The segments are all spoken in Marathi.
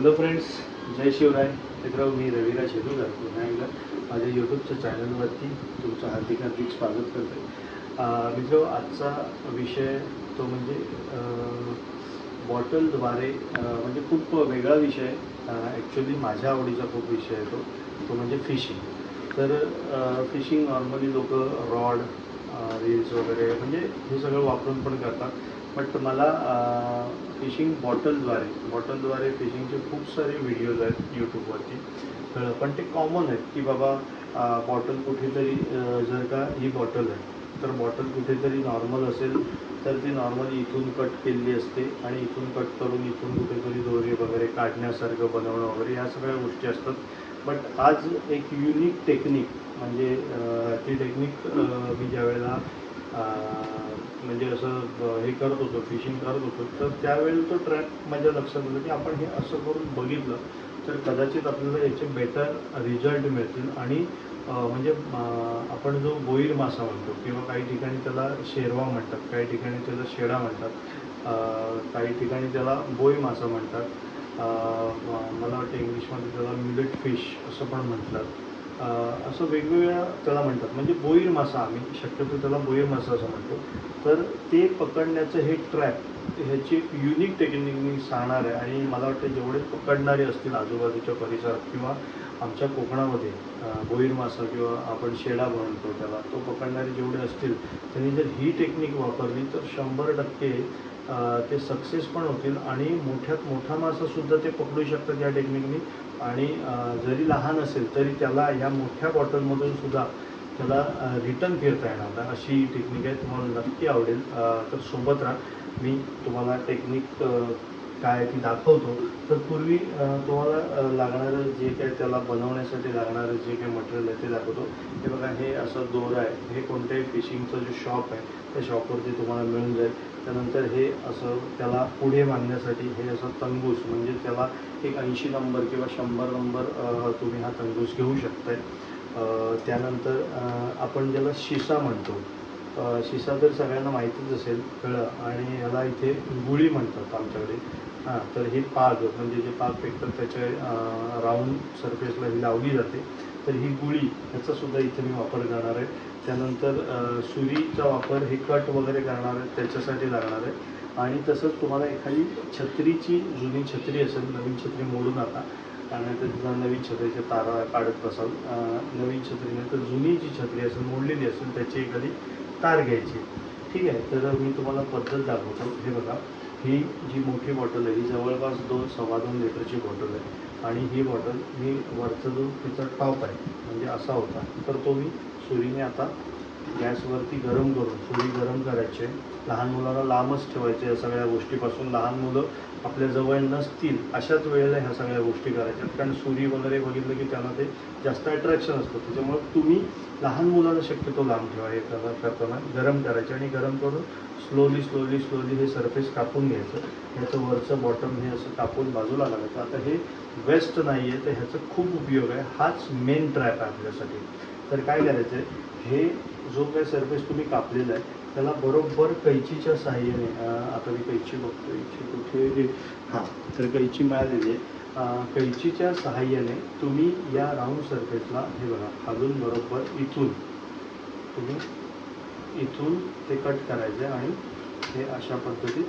हॅलो फ्रेंड्स जय शिवराय. मित्र मी रविराज शेतूकर पुन्हा एकदा माझ्या यूट्यूबच्या चॅनलवरती तुमचं हार्दिक हार्दिक स्वागत करते मित्र आजचा विषय तो म्हणजे बॉटलद्वारे म्हणजे खूप वेगळा विषय ॲक्च्युली माझ्या आवडीचा खूप विषय आहे तो. तो म्हणजे फिशिंग तर फिशिंग नॉर्मली लोक रॉड रील्स वगैरे म्हणजे हे सगळं वापरून पण करतात. बट मला फिशिंग बॉटलद्वारे बॉटलद्वारे फिशिंगचे खूप सारे व्हिडिओज आहेत यूट्यूबवरती तर पण ते कॉमन आहेत की बाबा बॉटल कुठेतरी जर का ही बॉटल आहे तर बॉटल कुठेतरी नॉर्मल असेल तर ती नॉर्मली इथून कट केलेली असते आणि इथून कट करून इथून कुठेतरी दोरे वगैरे काढण्यासारखं बनवणं वगैरे ह्या सगळ्या गोष्टी असतात. बट आज एक युनिक टेक्निक म्हणजे ती टेक्निक मी ज्या वेळेला म्हणजे असं हे करत होतो फिशिंग करत होतो. तर त्यावेळी तो ट्रॅप माझ्या लक्षात आलं की आपण हे असं करून बघितलं तर कदाचित आपल्याला याचे बेटर रिझल्ट मिळतील. आणि म्हणजे आपण जो बोईर मासा म्हणतो किंवा काही ठिकाणी त्याला शेरवा म्हणतात काही ठिकाणी त्याला शेडा म्हणतात काही ठिकाणी त्याला बोई मासा म्हणतात मला वाटतं इंग्लिशमध्ये त्याला मिलेट फिश असं पण म्हणतात असं वेगवेगळ्या त्याला म्हणतात. म्हणजे बोईर मासा आम्ही शक्यतो त्याला बोईर मासा असं म्हणतो. तर ते पकडण्याचं हे ट्रॅप ह्याची एक युनिक टेक्निक मी सांगणार आहे. आणि मला वाटतं जेवढे पकडणारे असतील आजूबाजूच्या परिसरात किंवा आमच्या कोकणामध्ये बोईर मासा किंवा आपण शेडा म्हणतो त्याला तो पकडणारे जेवढे असतील त्यांनी जर ही टेक्निक वापरली तर शंभर टक्के ते सक्सेस पण होतील. आणि मोठ्यात मोठा मासासुद्धा ते पकडू शकतात या टेक्निकनी आणि जरी लहान असेल तरी त्याला या मोठ्या बॉटलमधून सुद्धा त्याला रिटर्न फिरता येणार नाही. अशी टेक्निक आहे. तुम्हाला नक्की आवडेल. तर सोबत राहा. मी तुम्हाला टेक्निक काय ती दाखवतो. तर पूर्वी तुम्हाला लागणारं जे काय त्याला बनवण्यासाठी लागणारं जे काही मटेरियल आहे ते दाखवतो. हे बघा हे असं दोर आहे. हे कोणत्याही फिशिंगचं जे शॉप आहे त्या शॉपवरती तुम्हाला मिळून जाईल. त्यानंतर हे असं त्याला पुढे बांधण्यासाठी हे असं तंगूस म्हणजे त्याला एक ऐंशी नंबर किंवा शंभर नंबर तुम्ही हा तंगूस घेऊ शकताय. त्यानंतर आपण ज्याला शिसा म्हणतो. शिसा तर सगळ्यांना माहितीच असेल कळं आणि ह्याला इथे गुळी म्हणतात आमच्याकडे. हां तर ही पाग म्हणजे जे पाग फेकतात त्याच्या राऊंड सरफेसला ही लावली जाते. तर ही गुळी ह्याचा सुद्धा इथे मी वापर करणार आहे. त्यानंतर सुरीचा वापर हे कट वगैरे करणार आहे त्याच्यासाठी लागणार आहे. आणि तसंच तुम्हाला एखादी छत्रीची जुनी छत्री असेल नवीन छत्री मोडू नका आणि त्याचा नवीन छत्रीच्या तारा काढत बसाल नवीन छत्री नाही तर जुनी जी छत्री असेल मोडलेली असेल त्याची एखादी तार घ्यायची. ठीक आहे तर मी तुम्हाला पद्धत दाखवतो. हे बघा. ही जी मोठी बॉटल आहे ही जवळपास दोन सव्वा दोन लिटरची बॉटल आहे. आणि ही बॉटल मी वरचा जो तिचा टॉप आहे म्हणजे असा होता. तर तो मी सुरीने आता गॅसवरती गरम करून सुरी गरम करायची. आहे लहान मुलांना लांबच ठेवायचे या सगळ्या गोष्टीपासून. लहान मुलं आपल्या जवळ नसतील अशाच वेळेला ह्या सगळ्या गोष्टी करायच्या. कारण सुरी वगैरे बघितलं की त्यांना ते जास्त अट्रॅक्शन असतं. त्याच्यामुळे तुम्ही लहान मुलांना शक्यतो लांब ठेवा. हे करताना गरम करायचे आणि गरम करून स्लोली स्लोली स्लोली हे सरफेस कापून घ्यायचं. ह्याचं वरचं बॉटम हे असं कापून बाजूला लागायचं. आता हे वेस्ट नाही आहे तर ह्याचा खूप उपयोग आहे. हाच मेन ट्रॅप आहे आपल्यासाठी. तर काय करायचं आहे हे जो काही सरफेस तुम्ही कापलेला आहे त्याला बरोबर कैचीच्या साह्याने आता मी कैची बघतो कैची कुठे हां तर कैची मिळालेली आहे. कैचीच्या सहाय्याने तुम्ही या राऊंड सरफेसला हे बघा खालून बरोबर इथून तुम्ही इथून ते कट करायचे आणि हे अशा पद्धतीत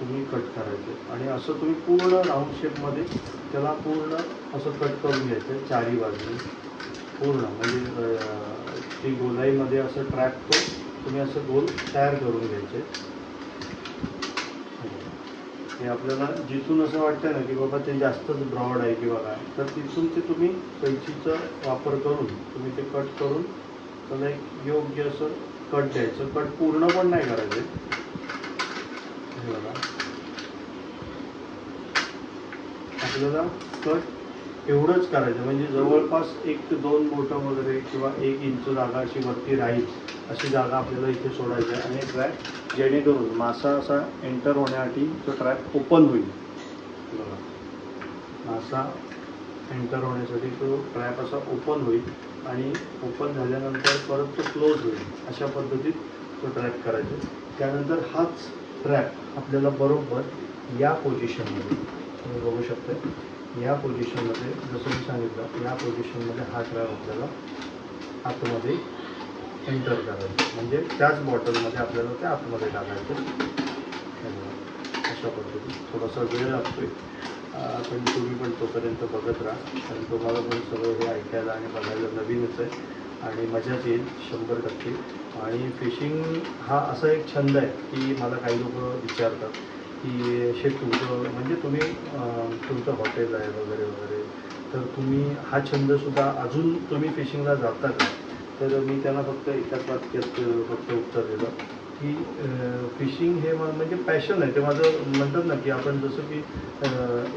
तुम्ही कट करायचे आणि असं तुम्ही पूर्ण राऊंड शेपमध्ये त्याला पूर्ण असं कट करून घ्यायचं चारी बाजूने. पूर्ण म्हणजे ती गोलाईमध्ये असं ट्रॅक तो तुम्ही असं गोल तयार करून घ्यायचे. हे आपल्याला जिथून असं वाटतं ना की बाबा ते जास्तच ब्रॉड आहे किंवा काय तर तिथून ते तुम्ही कैचीचा वापर करून तुम्ही ते कट करून त्याला एक योग्य असं कट द्यायचं. कट पूर्ण पण नाही करायचं. हे बघा. आपल्याला कट एवढंच करायचं. म्हणजे जवळपास एक ते दोन बोटं वगैरे किंवा एक इंच जागा अशी वरती राहील अशी जागा आपल्याला इथे सोडायची आहे. आणि ट्रॅप जेणेकरून मासा असा एंटर होण्यासाठी तो ट्रॅप ओपन होईल. बघा. मासा एंटर होण्यासाठी तो ट्रॅप असा ओपन होईल आणि ओपन झाल्यानंतर परत तो क्लोज होईल. अशा पद्धतीत तो ट्रॅप करायचा. त्यानंतर हाच ट्रॅप आपल्याला बरोबर या पोझिशनमध्ये. तुम्ही बघू शकता या पोझिशनमध्ये जसं मी सांगितलं या पोझिशनमध्ये हा ट्रॅप आपल्याला आतमध्ये एंटर करायचं. म्हणजे त्याच बॉटलमध्ये आपल्याला ते आतमध्ये टाकायचं अशा पद्धतीने थोडासा वेळ लागतो आहे पण तुम्ही पण तोपर्यंत बघत राहा. कारण तुम्हाला पण सगळं हे ऐकायला आणि बघायला नवीनच आहे. आणि मजाच येईल शंभर टक्के. आणि फिशिंग हा असा एक छंद आहे की मला काही लोक विचारतात. की असे तुमचं म्हणजे तुम्ही तुमचं हॉटेल आहे वगैरे वगैरे. तर तुम्ही हा छंदसुद्धा अजून तुम्ही फिशिंगला जाता का? तर मी त्यांना फक्त एकाच वाक्यात फक्त उत्तर दिलं की फिशिंग हे म्हणजे पॅशन आहे. ते माझं म्हणतात ना की आपण जसं की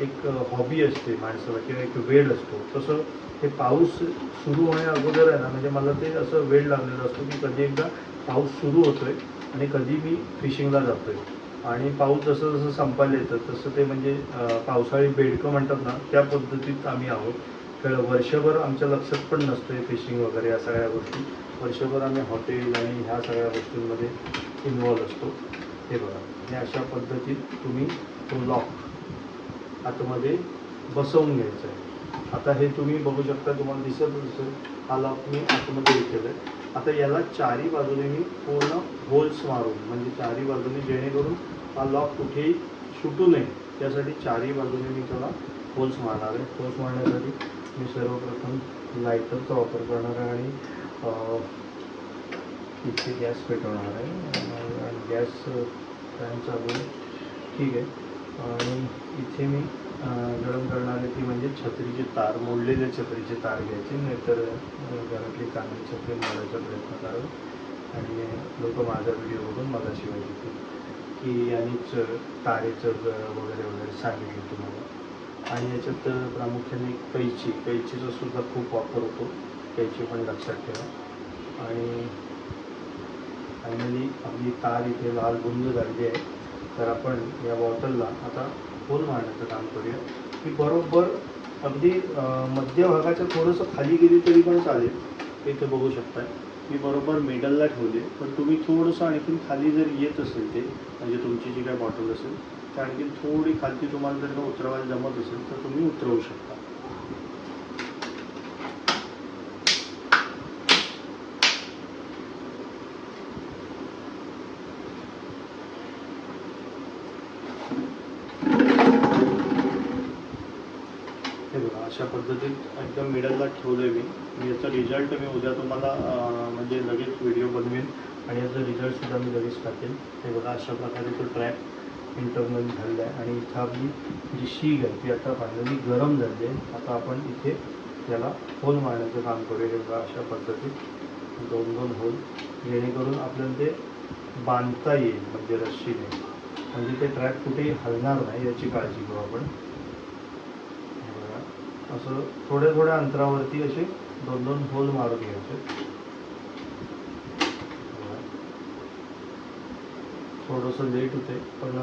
एक हॉबी असते माणसाला किंवा एक वेळ असतो तसं हे पाऊस सुरू होण्या अगोदर आहे ना म्हणजे मला ते असं वेळ लागलेलं असतो की कधी एकदा पाऊस सुरू होतो आहे आणि कधी मी फिशिंगला जातो आहे आणि पाऊस जसं जसं संपायला येतं तसं ते म्हणजे पावसाळी बेडकं म्हणतात ना त्या पद्धतीत आम्ही आहोत. खेळ वर्षभर आमच्या लक्षात पण नसतं आहे फिशिंग वगैरे या सगळ्या गोष्टी. वर्षभर आम्ही हॉटेल आणि ह्या सगळ्या गोष्टींमध्ये इन्वॉल्व असतो. हे बघा हे अशा पद्धतीत तुम्ही तो लॉक आतमध्ये बसवून घ्यायचा आहे. आता हे तुम्ही बघू शकता तुम्हाला दिसत असेल हा लॉक मी आतमध्ये हे केलं आहे आता याला चारी बाजूने मी पूर्ण होल्स मारून म्हणजे चारी बाजूने जेणेकरून हा लॉक कुठेही सुटू नये त्यासाठी चारी बाजूने मी त्याला होल्स मारणार आहे. होल्स मारण्यासाठी मी सर्वप्रथम लायटरचा वापर करणार आहे आणि इथे गॅस पेटवणार आहे. आणि गॅस फॅन चालू ठीक आहे. आणि इथे मी गरम करणार आहे म्हणजे छत्रीची तार मोडलेले छत्रीचे तार घ्यायचे नाहीतर घरातली चांगली छत्री मारायचा प्रयत्न करावा. आणि लोक माझा व्हिडिओ बघून मला शिवाय देतील की यांनीच तारेचं वगैरे वगैरे सांगितलं तुम्हाला. आणि याच्यात प्रामुख्याने कैची कैचीचा सुद्धा खूप वापर होतो. कैची पण लक्षात ठेवा. आणि फायनली आपली तार इथे लाल गुंज झालेली आहे. तर आपण या बॉटलला आता होल मारण्याचं काम करूया. की बरोबर अगदी मध्यभागाच्या थोडंसं खाली गेली तरी पण चालेल. इथे बघू शकताय. मी बरोबर मिडलला ठेवले. पण तुम्ही थोडंसं आणखीन खाली जर येत असेल ते म्हणजे तुमची जी काय बॉटल असेल तर आणखीन थोडी खालती तुम्हाला जर का उतरवायला जमत असेल तर तुम्ही उतरवू शकता हे बघा अशा पद्धतीत एकदम मिडलला ठेवलं आहे मी. याचा रिझल्ट मी उद्या तुम्हाला म्हणजे लगेच व्हिडिओ बनवेन आणि याचा रिझल्टसुद्धा मी लगेच टाकेन. हे बघा अशा प्रकारे तो ट्रॅक इंटरनल झालेला आहे आणि इथं आपली जी शीग आहे ती आता फायनली गरम झाली आहे. आता आपण इथे त्याला होल मारण्याचं काम करूया. हे बघा अशा पद्धतीत दोन दोन होल जेणेकरून आपल्याला ते बांधता येईल म्हणजे रस्सीने. म्हणजे ते ट्रॅक कुठेही हलणार नाही याची काळजी घेऊ आपण. असं थोड्या थोड्या अंतरावरती असे दोन दोन होल मारून घ्यायचे बघा. थोडंसं लेट होते पण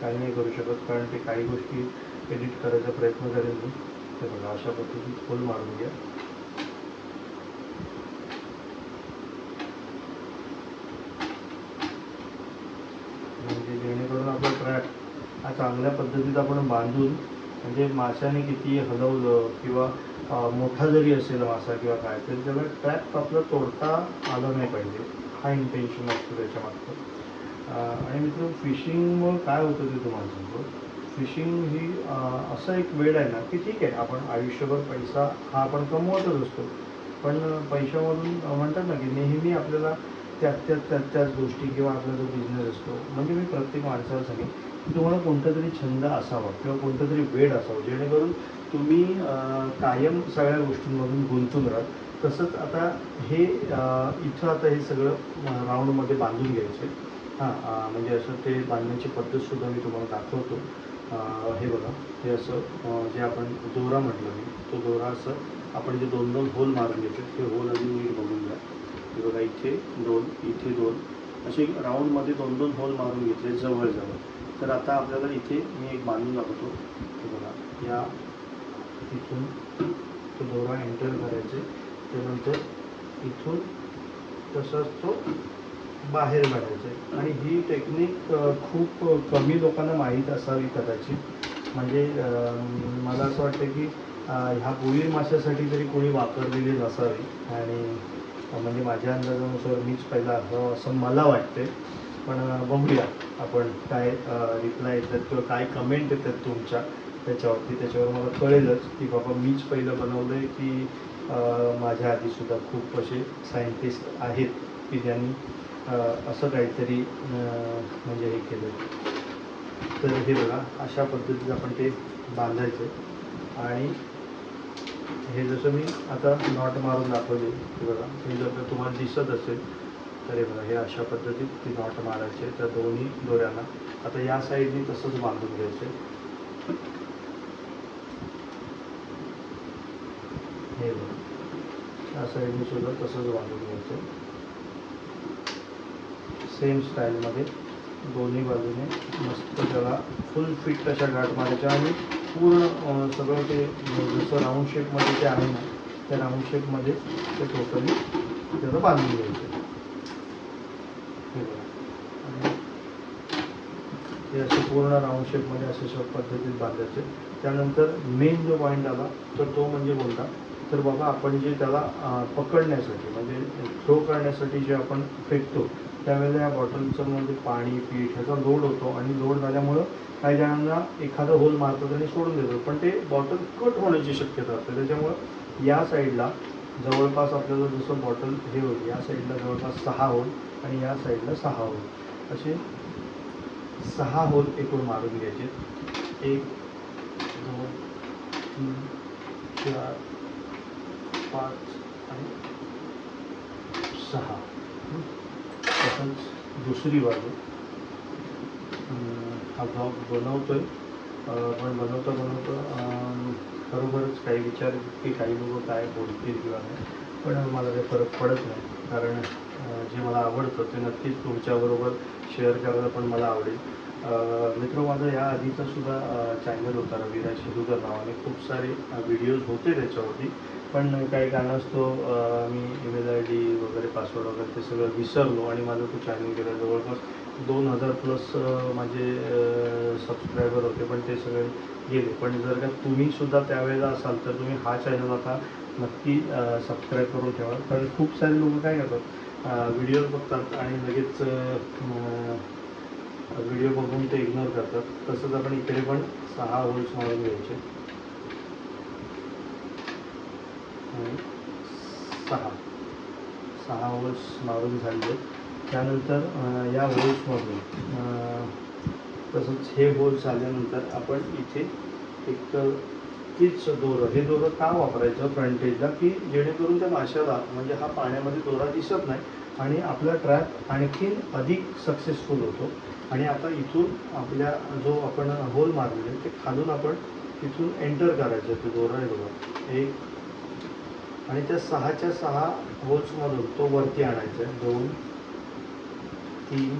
काही नाही करू शकत कारण ते काही गोष्टी एडिट करायचा प्रयत्न करेन मी ते बघा अशा पद्धतीत होल मारून घ्या म्हणजे जेणेकरून आपला ट्रॅक हा चांगल्या पद्धतीत आपण बांधून म्हणजे माशाने किती हलवलं किंवा मोठा जरी असेल मासा किंवा काय तरी त्याला ट्रॅप आपलं तोडता आलं नाही पाहिजे. हा इंटेन्शन असतो त्याच्यामागचं आणि मित्र फिशिंगमुळं काय होतं ते तुम्हाला सांगतो. फिशिंग ही असा एक वेळ आहे ना की ठीक आहे आपण आयुष्यभर पैसा हा आपण कमवतच असतो. पण पैशामधून म्हणतात ना की नेहमी आपल्याला त्याच त्याच त्याच त्याच गोष्टी किंवा आपला जो बिझनेस असतो. म्हणजे मी प्रत्येक माणसाला सांगेन तुम्हाला कोणता तरी छंद असावा किंवा कोणता तरी वेळ असावा जेणेकरून तुम्ही कायम सगळ्या गोष्टींमधून गुंतून राहाल. तसंच आता हे इथं आता हे सगळं राऊंडमध्ये बांधून घ्यायचे हां म्हणजे असं ते बांधण्याची पद्धतसुद्धा मी तुम्हाला दाखवतो. हे बघा हे असं जे आपण दोरा म्हटलं मी तो दोरा असं आपण जे दोन दोन होल मारून घेतो ते होल अजून नीट बघून घ्या. हे बघा इथे दोन इथे दोन. असे राऊंडमध्ये दोन दोन होल मारून घेतले जवळजवळ. तर आता आपल्याला इथे मी एक बांधून दाखवतो. हे बघा या इथून तो दोरा एंटर करायचे. त्यानंतर इथून तसाच तो बाहेर काढायचे. आणि ही टेक्निक खूप कमी लोकांना माहीत असावी कदाचित. म्हणजे मला असं वाटतं की ह्या बोईर माशासाठी तरी कोणी वापरलेली नसावी. आणि म्हणजे माझ्या अंदाजानुसार मीच पहिला असावं असं मला वाटते पण बघूया. आपण काय रिप्लाय येतात किंवा काय कमेंट येतात तुमच्या त्याच्यावरती. त्याच्यावर मला कळेलच की बाबा मीच पहिलं बनवलं आहे की माझ्या आधीसुद्धा खूप असे सायंटिस्ट आहेत की ज्यांनी असं काहीतरी म्हणजे हे केलं तर हे बघा अशा पद्धतीत आपण ते बांधायचे आणि हे जसं मी आता नॉट मारून दाखवले हे बघा. हे जर तुम्हाला दिसत असेल तर हे बघा हे अशा पद्धतीत ती नॉट मारायचे त्या दोन्ही दोऱ्यांना. आता या साईडनी तसंच बांधून घ्यायचे हे बघा. या साईडनी सुद्धा तसंच बांधून घ्यायचं सेम स्टाईलमध्ये दोन्ही बाजूने मस्त त्याला फुल फिट अशा गाठ मारायच्या. आणि पूर्ण सगळं ते जसं राऊंड शेपमध्ये ते आहे ना त्या राऊंड शेपमध्ये ते टोटली त्याला बांधून घ्यायचं हे बघा. आणि हे असे पूर्ण राऊंड शेपमध्ये अशा अशा पद्धतीत बांधायचे. त्यानंतर मेन जो पॉईंट आला तर तो म्हणजे कोणता तर बाबा आपण जे त्याला पकडण्यासाठी म्हणजे थ्रो करण्यासाठी जे आपण फेकतो त्यावेळेला या बॉटलचं म्हणजे पाणी पीठ ह्याचा लोड होतो आणि लोड झाल्यामुळं काही जणांना एखादं होल मारतात आणि सोडून देतात. पण ते बॉटल कट होण्याची शक्यता असते. त्याच्यामुळं या साईडला जवळपास आपल्याला जसं बॉटल हे होईल या साईडला जवळपास सहा होल आणि या साईडला सहा होल असे सहा होल एकूण मारून घ्यायचे एक दोन तीन चार पाच आणि सहा. तसंच दुसरी बाजू. हा ब्लॉग बनवतो आहे पण बनवता बनवता खरोखरच काही विचार की काही लोक काय बोलतील किंवा नाही. पण मला काही फरक पडत नाही. कारण जे मला आवडतं ते नक्कीच तुमच्याबरोबर शेअर करायला पण मला आवडेल. मित्र माझा या आधीचा सुद्धा चॅनल होता रविराज शेदुकर नावाने. खूप सारे व्हिडिओज होते त्याच्यावरती. पण काही कारणास्तव मी ईमेल आय डी वगैरे पासवर्ड वगैरे ते सगळं विसरलो आणि माझं तो चॅनल गेला जवळपास दोन हजार प्लस माझे सबस्क्रायबर होते पण ते सगळे गेले. पण जर का तुम्हीसुद्धा त्यावेळेला असाल तर तुम्ही हा चॅनल आता नक्की सबस्क्राईब करून ठेवा. कारण खूप सारे लोक काय करतात व्हिडिओ बघतात आणि लगेच व्हिडिओ बघून ते इग्नोर करतात. तसंच आपण इकडे पण सहा होल्स मारून घ्यायचे. सहा. सहा होल्स मारून झाले. त्यानंतर या होल्समधून तसंच हे होल्स आल्यानंतर आपण इथे एक तीच दोरं. हे दोरं का वापरायचं फ्रंटेजला की जेणेकरून त्या माशाला म्हणजे हा पाण्यामध्ये दोरा दिसत नाही आणि आपला ट्रॅप आणखीन अधिक सक्सेसफुल होतो. आणि आता इथून आपल्या जो आपण होल मारलेले ते खालून आपण तिथून एंटर करायचं ते दोरा हे बघा. एक आणि त्या सहाच्या सहा होल्समधून तो वरती आणायचा आहे. दोन तीन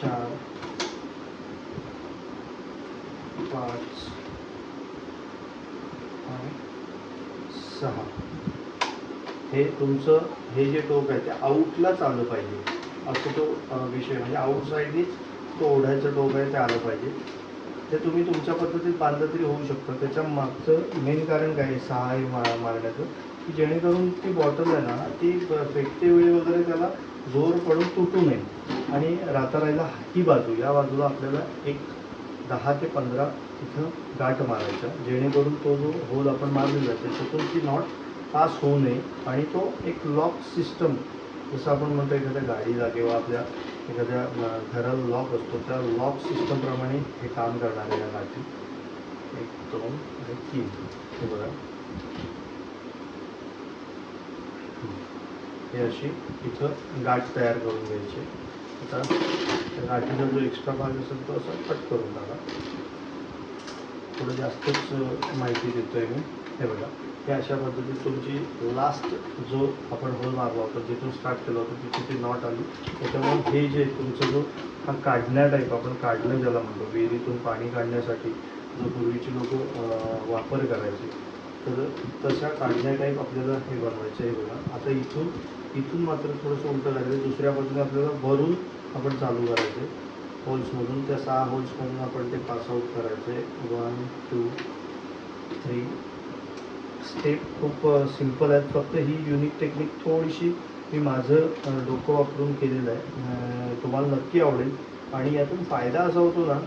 चार पाच आणि सहा. हे तुमचं हे जे टोक आहे ते आऊटलाच आलं पाहिजे. असं तो विषय म्हणजे आउटसाईडनीच तो ओढायचं टोक आहे ते आलं पाहिजे. ते तुम्ही तुमच्या पद्धतीत बांधलं तरी होऊ शकतं. त्याच्या मागचं मेन कारण काय आहे? सहा हे मा मारण्याचं. की जेणेकरून ती बॉटल आहे ना ती फेकते वेळी वगैरे त्याला जोर पडून तुटू नये. आणि राहता राहिला ही बाजू या बाजूला आपल्याला एक दहा ते पंधरा इथं गाठ मारायचा जेणेकरून तो जो होल आपण मारलेला आहे त्याच्यातून ती नॉट पास होऊ नये आणि तो एक लॉक सिस्टम जसं आपण म्हणतो एखाद्या गाडीला किंवा आपल्या एखाद्या घराला लॉक असतो त्या लॉक सिस्टमप्रमाणे हे काम करणार आहे या गाठी. एक दोन आणि तीन. हे बघा. हे अशी इथं गाठ तयार करून घ्यायची. आता त्या गाठीचा जो एक्स्ट्रा भाग असेल तो असा कट करून टाका. थोडं जास्तच माहिती देतो आहे मी. हे बघा. हे अशा पद्धतीत तुमची लास्ट जो आपण होल मारला होता जिथून स्टार्ट केलं होतं तिथे ती नॉट आली. त्याच्यामुळे हे जे तुमचं जो हा काढण्या टाईप आपण काढणं ज्याला म्हणतो विहिरीतून पाणी काढण्यासाठी जो पूर्वीची लोक वापर करायचे तर तशा काढण्या टाईप आपल्याला हे बनवायचं आहे बघा. आता इथून इथून मात्र थोडंसं उलटं लागेल. दुसऱ्या बाजूला आपल्याला भरून आपण चालू करायचं आहे होल्समधून त्या सहा होल्समधून आपण ते पास आऊट करायचं आहे वन टू थ्री. स्टेप खूप सिंपल आहेत. फक्त ही युनिक टेक्निक थोडीशी मी माझं डोकं वापरून केलेलं आहे. तुम्हाला नक्की आवडेल. आणि यातून फायदा असा होतो ना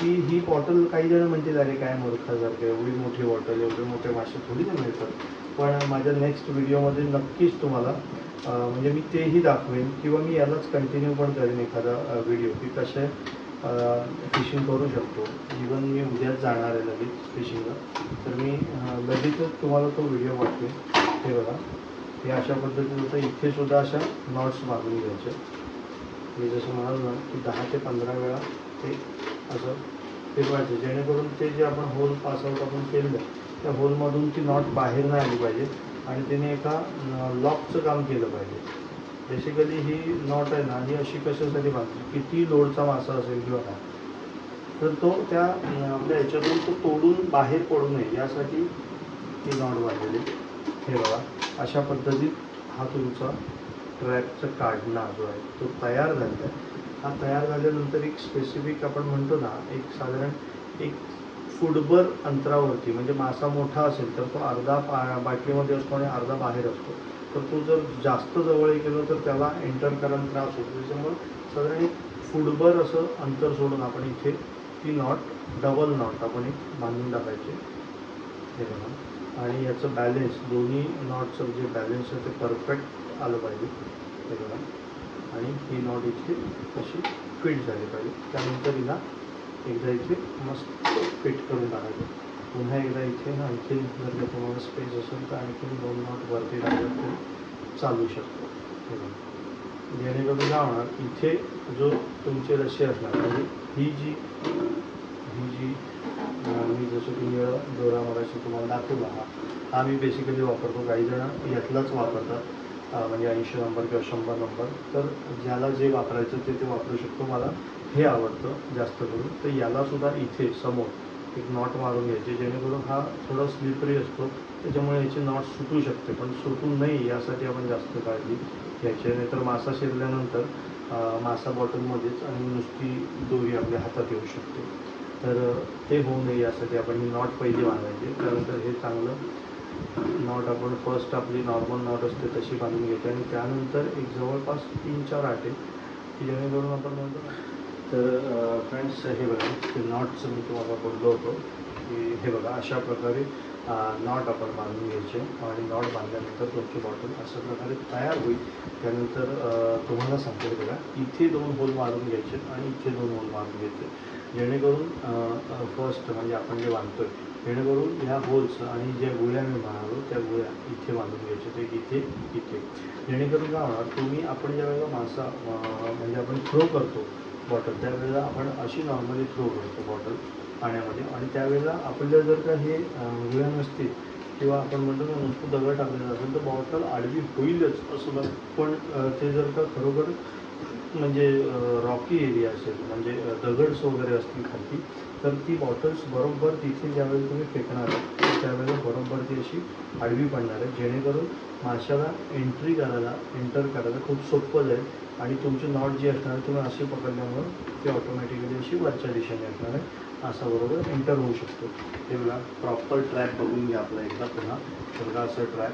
की ही बॉटल काही जण म्हणतील अरे काय मूर्खासारखं एवढी मोठी बॉटल एवढे मोठे मासे थोडी ना मिळतात. पण माझ्या नेक्स्ट व्हिडिओमध्ये नक्कीच तुम्हाला म्हणजे मी तेही दाखवेन किंवा मी यालाच कंटिन्यू पण करेन एखादा व्हिडिओ की कसे फिशिंग करू शकतो. इवन मी उद्याच जाणार आहे लगेच फिशिंगला तर मी लगेचच तुम्हाला तो व्हिडिओ पाठवेन. हे बघा. हे अशा पद्धतीने तर इथे सुद्धा अशा नॉट्स मागून घ्यायचे. मी जसं म्हणाल ना की दहा ते पंधरा वेळा ते असं फिरवायचे जेणेकरून ते जे आपण होल पास आऊट आपण केलेलं त्या होलमधून ती नॉट बाहेर नाही आली पाहिजे आणि त्याने एका लॉकचं काम केलं पाहिजे. बेसिकली ही नॉट आहे ना ही अशी कशासाठी बांधली? किती लोडचा मासा असेल किंवा काय? तर तो त्या आपल्या ह्याच्यातून तो तोडून बाहेर पडू नये यासाठी ती नॉट बांधलेली. हे बघा अशा पद्धतीत हा तुमचा ट्रॅकचं काढणा जो आहे तो तयार झालेला आहे. हा तयार झाल्यानंतर एक स्पेसिफिक आपण म्हणतो ना एक साधारण एक फुटभर अंतरावरती म्हणजे मासा मोठा असेल तर तो अर्धा पा बाटलीमध्ये असतो आणि अर्धा बाहेर असतो. तर तो जर जास्त जवळ गेलो तर त्याला एंटर करायला त्रास होतो. त्याच्यामुळं साधारण एक फुटभर असं अंतर सोडून आपण इथे ती नॉट डबल नॉट आपण एक बांधून टाकायची. हे बघा. आणि याचं बॅलेन्स दोन्ही नॉटचं जे बॅलेन्स आहे ते परफेक्ट आलं पाहिजे. हे बघा. आणि ही नॉट इथे अशी फिट झाली पाहिजे. त्यानंतर हिला एकदा इथे मस्त फिट करून टाकायचं. पुन्हा एकदा इथे ना आणखी जर का तुम्हाला स्पेस असेल तर आणखीन दोन नॉट वरती टाकलं तरी चालू शकतो. जेणेकरून काय होणार इथे जो तुमचे रशी असणार म्हणजे ही जी ही जी मी जसं की निळं दोरा मगाशी तुम्हाला दाखवला हा हा मी बेसिकली वापरतो. काही जण यातलाच वापरतात. म्हणजे ऐंशी नंबर किंवा शंभर नंबर. तर ज्याला जे वापरायचं ते ते वापरू शकतो. मला हे आवडतं जास्त करून. तर यालासुद्धा इथे समोर एक नॉट मारून घ्यायचे. जेणेकरून हा थोडा स्लिपरी असतो. त्याच्यामुळे याची नॉट सुटू शकते. पण सुटू नये यासाठी आपण जास्त काळजी घ्यायची. नाहीतर मासा शिरल्यानंतर मासा बॉटलमध्येच आणि नुसती दोरी आपल्या हातात येऊ शकते. तर ते होऊ नये यासाठी आपण ही नॉट पहिली बांधायची. त्यानंतर हे चांगलं नॉट आपण फर्स्ट आपली नॉर्मल नॉट असते तशी बांधून घ्यायची आणि त्यानंतर एक जवळपास तीन चार आटे की जेणेकरून आपण म्हणतो तर फ्रेंड्स हे बघा ते नॉटचं मी तुम्हाला बोललो होतो की हे बघा अशा प्रकारे नॉट आपण बांधून घ्यायचे आणि नॉट बांधल्यानंतर तुमची बॉटल अशा प्रकारे तयार होईल. त्यानंतर तुम्हाला सांगते बघा इथे दोन होल मारून घ्यायचे आणि इथे दोन होल मारून घ्यायचे. जेणेकरून फर्स्ट म्हणजे आपण जे बांधतो आहे जेणेकरून ह्या होल्स आणि ज्या गोळ्या मी म्हणालो त्या गोळ्या इथे बांधून घ्यायच्या ते इथे इथे. जेणेकरून काय होणार तुम्ही आपण ज्या वेळेला मासा म्हणजे आपण थ्रो करतो बॉटल त्यावेळेला आपण अशी नॉर्मली थ्रो करतो बॉटल पाण्यामध्ये. आणि त्यावेळेला आपल्याला जर का हे गोळ्या नसतील किंवा आपण म्हणतो ना नुसतं दगड टाकलेलं असेल तर बॉटल आडवी होईलच असं पण ते जर का खरोखर म्हणजे रॉकी एरिया असेल म्हणजे दगड्स वगैरे असतील खाली तर ती बॉटल्स बरोबर तिथे ज्यावेळेला तुम्ही फेकणार त्यावेळेला बरोबर ती अशी आडवी पडणार आहे. जेणेकरून माशाला एंट्री करायला एंटर करायला खूप सोपं जाईल आणि तुमची नॉट जी असणार तुम्ही अशी पकडल्यामुळं ती ऑटोमॅटिकली अशी वरच्या दिशेने असणार आहे. असा बरोबर एंटर होऊ शकतो. हे बघा प्रॉपर ट्रॅक बघून घ्या आपला एकदा पुन्हा. सगळा बघा असं ट्रॅक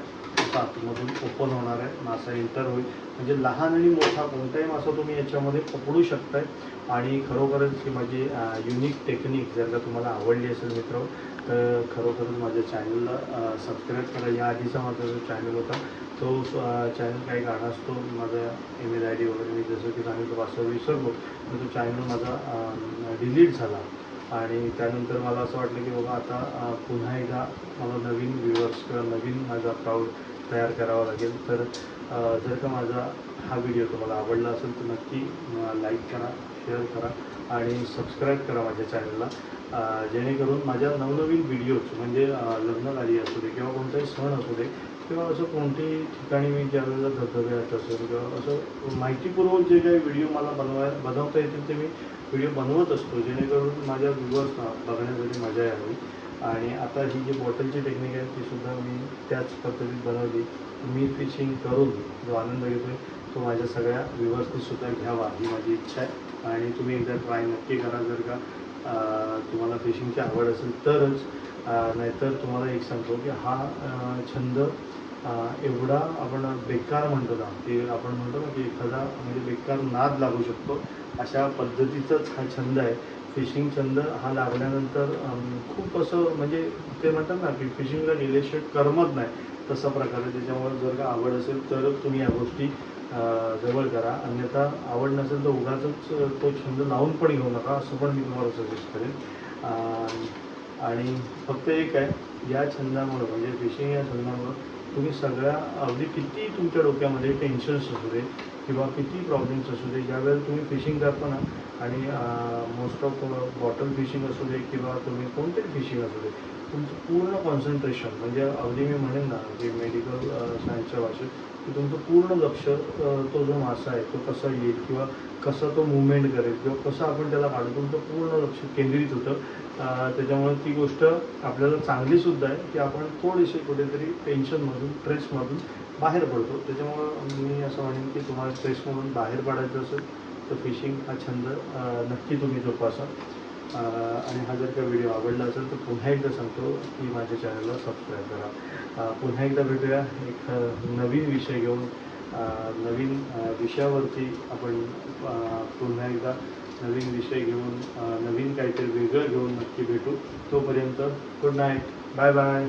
आतमधून ओपन होणार आहे. मासा एंटर होईल. म्हणजे लहान आणि मोठा कोणताही मासा तुम्ही याच्यामध्ये पकडू शकताय. आणि खरोखरच ही माझी युनिक टेक्निक जर का तुम्हाला आवडली असेल मित्र तर खरोखरच माझ्या चॅनलला सबस्क्राईब करा. या आधीचा माझा जो चॅनल होता तो चॅनल काही कारणास्तव माझा ईमेल आय डी वगैरे मी जसं की सांगितलं पासवर्ड विसरलो तर तो चॅनल माझा डिलीट झाला. आणि त्यानंतर मला असं वाटलं की बाबा आता पुन्हा एकदा मला नवीन व्ह्युअर्स किंवा नवीन माझा क्राऊड तयार करावा लागेल. तर जर का माझा हा व्हिडिओ तुम्हाला आवडला असेल तर नक्की लाईक करा शेअर करा आणि सबस्क्राईब करा माझ्या चॅनलला जेणेकरून माझ्या नवनवीन व्हिडिओज म्हणजे अ, असू दे किंवा कोणताही सण असू दे किंवा असं कोणत्याही ठिकाणी मी ज्या वेळेला धबधब्यात असेल किंवा असं माहितीपूर्वक जे काही व्हिडिओ मला बनवाय बनवता येतील ते मी व्हिडिओ बनवत असतो. जेणेकरून माझ्या व्ह्युअर्सना बघण्यासाठी मजा यावी. आणि आता ही जी बॉटलची टेक्निक आहे ती सुद्धा मी त्याच पद्धतीत बनवली. मी फिशिंग करून जो आनंद घेतो आहे तो माझ्या सगळ्या व्ह्युअर्सनीसुद्धा घ्यावा ही माझी इच्छा आहे. आणि तुम्ही एकदा ट्राय नक्की करा जर का तुम्हाला फिशिंगची आवड असेल तरच नाहीतर तुम्हाला एक सांगतो की हा छंद एवढा आपण बेकार म्हणतो ना की आपण म्हणतो ना की एखादा म्हणजे बेकार नाद लागू शकतो अशा पद्धतीचाच हा छंद आहे. फिशिंग छंद हा लागल्यानंतर खूप असं म्हणजे ते म्हणतात ना की फिशिंगला रिलेशन करमत नाही तसा प्रकार. आहे त्याच्यामुळे जर का आवड असेल तर तुम्ही या गोष्टी जवळ करा. अन्यथा आवड नसेल तर उगाचच तो छंद लावून पण घेऊ नका असं पण मी तुम्हाला सजेस्ट करेन. आणि फक्त एक आहे या छंदामुळं म्हणजे फिशिंग या छंदामुळं तुम्ही सगळ्या अगदी किती तुमच्या डोक्यामध्ये टेन्शन्स असू दे किंवा किती प्रॉब्लेम्स असू दे ज्यावेळेला तुम्ही फिशिंग करताना आणि मोस्ट ऑफ बॉटल फिशिंग असू दे किंवा तुम्ही कोणतेही फिशिंग असू दे तुमचं पूर्ण कॉन्सन्ट्रेशन म्हणजे अगदी मी म्हणेन ना जे मेडिकल सायन्सच्या भाषेत की तुमचं पूर्ण लक्ष तो जो मासा आहे तो कसा येईल किंवा कसा तो मुवमेंट करेल किंवा कसं आपण त्याला काढू तुमचं पूर्ण लक्ष केंद्रित होतं. त्याच्यामुळे ती गोष्ट आपल्याला चांगलीसुद्धा आहे की आपण थोडीशी कुठेतरी टेन्शनमधून स्ट्रेसमधून बाहेर पडतो. त्याच्यामुळं मी असं म्हणेन की तुम्हाला स्ट्रेसमधून बाहेर पडायचं असेल तर फिशिंग हा छंद नक्की तुम्ही जोपासा. आणि हा जर का व्हिडिओ आवडला असेल तर पुन्हा एकदा सांगतो की माझ्या चॅनलला सबस्क्राईब करा. पुन्हा एकदा भेटूया एक नवीन विषय घेऊन. नवीन विषयावरती आपण पुन्हा एकदा नवीन विषय घेऊन नवीन काहीतरी वेगळं घेऊन नक्की भेटू. तोपर्यंत गुड नाईट बाय बाय